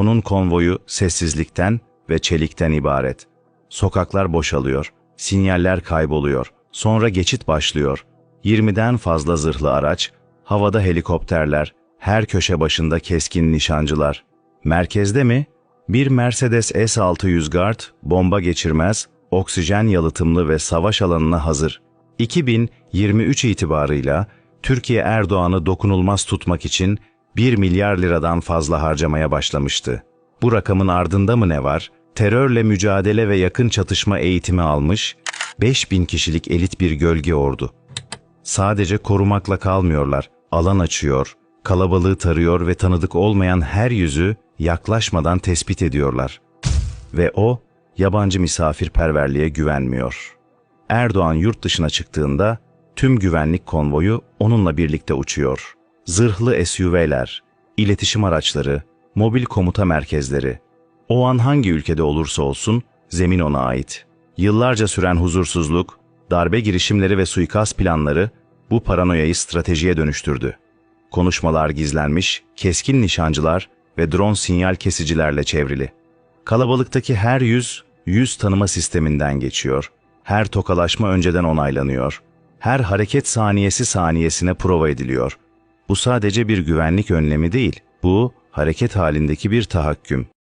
Onun konvoyu sessizlikten ve çelikten ibaret. Sokaklar boşalıyor, sinyaller kayboluyor. Sonra geçit başlıyor. 20'den fazla zırhlı araç, havada helikopterler, her köşe başında keskin nişancılar. Merkezde mi? Bir Mercedes S-600 Guard, bomba geçirmez, oksijen yalıtımlı ve savaş alanına hazır. 2023 itibarıyla Türkiye Erdoğan'ı dokunulmaz tutmak için 1 milyar liradan fazla harcamaya başlamıştı. Bu rakamın ardında mı ne var? Terörle mücadele ve yakın çatışma eğitimi almış 5000 kişilik elit bir gölge ordu. Sadece korumakla kalmıyorlar. Alan açıyor, kalabalığı tarıyor ve tanıdık olmayan her yüzü yaklaşmadan tespit ediyorlar. Ve o yabancı misafirperverliğe güvenmiyor. Erdoğan yurt dışına çıktığında tüm güvenlik konvoyu onunla birlikte uçuyor. Zırhlı SUV'ler, iletişim araçları, mobil komuta merkezleri. O an hangi ülkede olursa olsun zemin ona ait. Yıllarca süren huzursuzluk, darbe girişimleri ve suikast planları bu paranoyayı stratejiye dönüştürdü. Konuşmalar gizlenmiş, keskin nişancılar ve drone sinyal kesicilerle çevrili. Kalabalıktaki her yüz, yüz tanıma sisteminden geçiyor. Her tokalaşma önceden onaylanıyor. Her hareket saniyesi saniyesine prova ediliyor. Bu sadece bir güvenlik önlemi değil, bu hareket halindeki bir tahakküm.